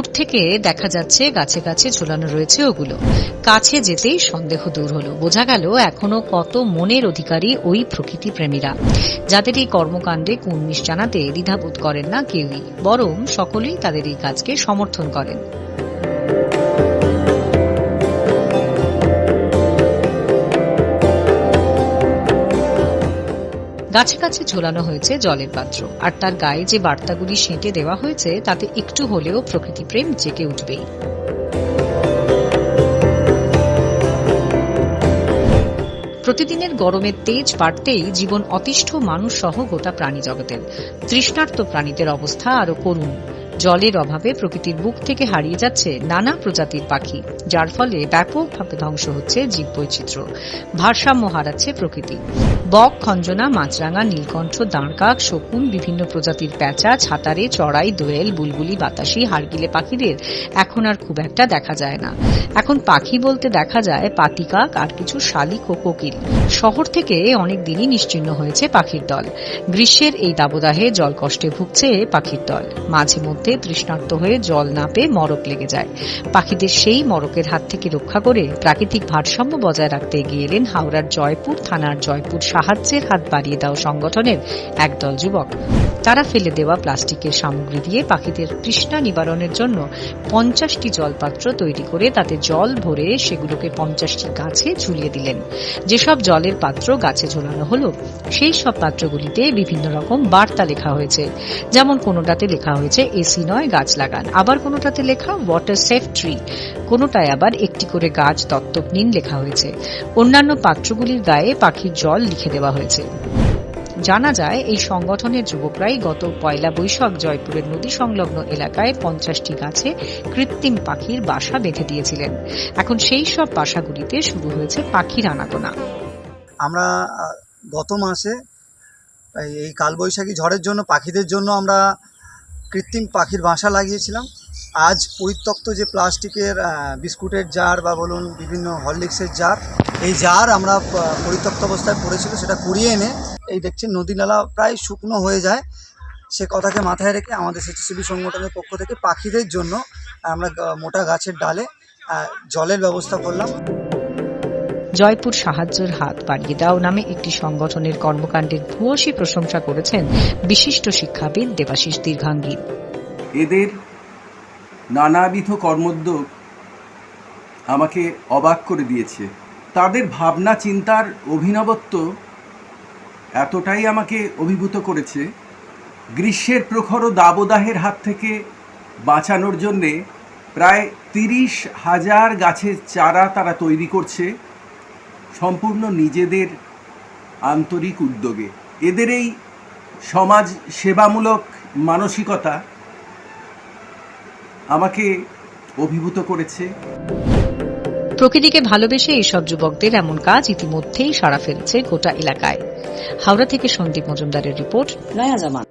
দূর থেকে দেখা যাচ্ছে গাছে গাছে ঝোলানো রয়েছে ওগুলো। কাছে যেতেই সন্দেহ দূর হলো। বোঝা গেল এখনও কত মনের অধিকারী ওই প্রকৃতি প্রেমীরা। যাদের এই কর্মকাণ্ডে কুর্নিশ জানাতে দ্বিধাবোধ করেন না কেউই, বরং সকলেই তাদের এই কাজকে সমর্থন করেন। গাছে গাছে ঝোলানো হয়েছে জলের পাত্র। আর তার গায়ে যে বার্তাগুলি সেঁটে দেওয়া হয়েছে, তাতে একটু হলেও প্রকৃতি প্রেম জেগে উঠবেই। প্রতিদিনের গরমের তেজ বাড়তেই জীবন অতিষ্ঠ মানুষ সহ গোটা প্রাণী জগতের তৃষ্ণার্ত প্রাণীদের অবস্থা আরও করুণ। জলের অভাবে প্রকৃতির বুক থেকে হারিয়ে যাচ্ছে নানা প্রজাতির পাখি, যার ফলে ব্যাপকভাবে ধ্বংস হচ্ছে জীববৈচিত্র্য। ভারসাম্য হারাচ্ছে প্রকৃতি। বক, খঞ্জনা, মাছরাঙা, নীলকণ্ঠ, দাঁড়কাক, শকুন, বিভিন্ন প্রজাতির প্যাঁচা, ছাতারে, চড়াই, দোয়েল, বুলবুলি, বাতাসি হারগিলে পাখিদের এখন আর খুব একটা দেখা যায় না। এখন পাখি বলতে দেখা যায় পাতিকাক আর কিছু শালিক ও কোকিল। শহর থেকে অনেক দিনই হয়েছে পাখির দল। গ্রীষ্মের এই দাবদাহে জল কষ্টে ভুগছে পাখির দল। মাঝে মধ্যে তৃষ্ণার্ত হয়ে জল না পেয়ে মরক লেগে যায়। পাখিদের সেই মরকের হাত থেকে রক্ষা করে প্রাকৃতিক ভারসাম্য বজায় রাখতে এগিয়ে এলেন হাওড়ার জয়পুর থানার জয়পুর সাহায্যের হাত বাড়িয়ে দেওয়া সংগঠনের একদল যুবক। তারা ফেলে দেওয়া প্লাস্টিকের সামগ্রী দিয়ে পাখিদের তৃষ্ণা নিবারণের জন্য পঞ্চাশটি জলপাত্র তৈরি করে তাতে জল ভরে সেগুলোকে পঞ্চাশটি গাছে ঝুলিয়ে দিলেন। যেসব জলের পাত্র গাছে ঝোলানো হলো, সেই সব পাত্রগুলিতে বিভিন্ন রকম বার্তা লেখা হয়েছে। যেমন কোনোটাতে লেখা হয়েছে, এসি নয়, গাছ লাগান। আবার কোনোটাতে লেখা ওয়াটার সেফ ট্রি কোনোটায় আবার একটি করে গাছ দত্তক নিন লেখা হয়েছে। অন্যান্য পাত্রগুলির গায়ে পাখির জল লিখে দেওয়া হয়েছে। জানা যায়, এই সংগঠনের যুবকরাই গত পয়লা বৈশাখ জয়পুরের নদী সংলগ্ন এলাকায় পঞ্চাশটি গাছে কৃত্রিম পাখির বাসা বেঁধে দিয়েছিলেন। এখন সেই সব বাসাগুলিতে শুরু হয়েছে পাখির আনাগোনা। আমরা গত মাসে এই কালবৈশাখী ঝড়ের জন্য, পাখিদের জন্য আমরা কৃত্রিম পাখির বাসা লাগিয়েছিলাম। আজ পরিত্যক্ত যে প্লাস্টিকের বিস্কুটের জার বা বলুন বিভিন্ন হরলিক্সের জার, এই জার আমরা পরিত্যক্ত অবস্থায় পড়েছিল, সেটা কুড়িয়ে এনে এই দেখছেন নদী নালা প্রায় শুকনো হয়ে যায়। সে কথাকে মাথায় রেখে আমাদের স্বেচ্ছাসেবী সংগঠনের পক্ষ থেকে পাখিদের জন্য আমরা মোটা গাছের ডালে জলের ব্যবস্থা করলাম। জয়পুর সাহায্যের হাত বাড়িয়ে দাও নামে একটি সংগঠনের কর্মকাণ্ডের ভূয়সী প্রশংসা করেছেন বিশিষ্ট শিক্ষাবিদ দেবাশিস দীর্ঘাঙ্গী। এদের নানাবিধ কর্মোদ্যোগ আমাকে অবাক করে দিয়েছে। তাদের ভাবনা, চিন্তার অভিনবত্ব এতটাই আমাকে অভিভূত করেছে। গ্রীষ্মের প্রখর দাবদাহের হাত থেকে বাঁচানোর জন্যে প্রায় তিরিশ হাজার গাছের চারা তারা তৈরি করছে। সম্পূর্ণ নিজেদের আন্তরিক উদ্যোগে। এদের এই সমাজ সেবামূলক মানসিকতা আমাকে অভিভূত করেছে। প্রকৃতিকে ভালোবেসে এইসব যুবকদের এমন কাজ ইতিমধ্যেই সাড়া ফেলেছে গোটা এলাকায়। হাওড়া থেকে সন্দীপ মজুমদারের রিপোর্ট, নয়া জামান।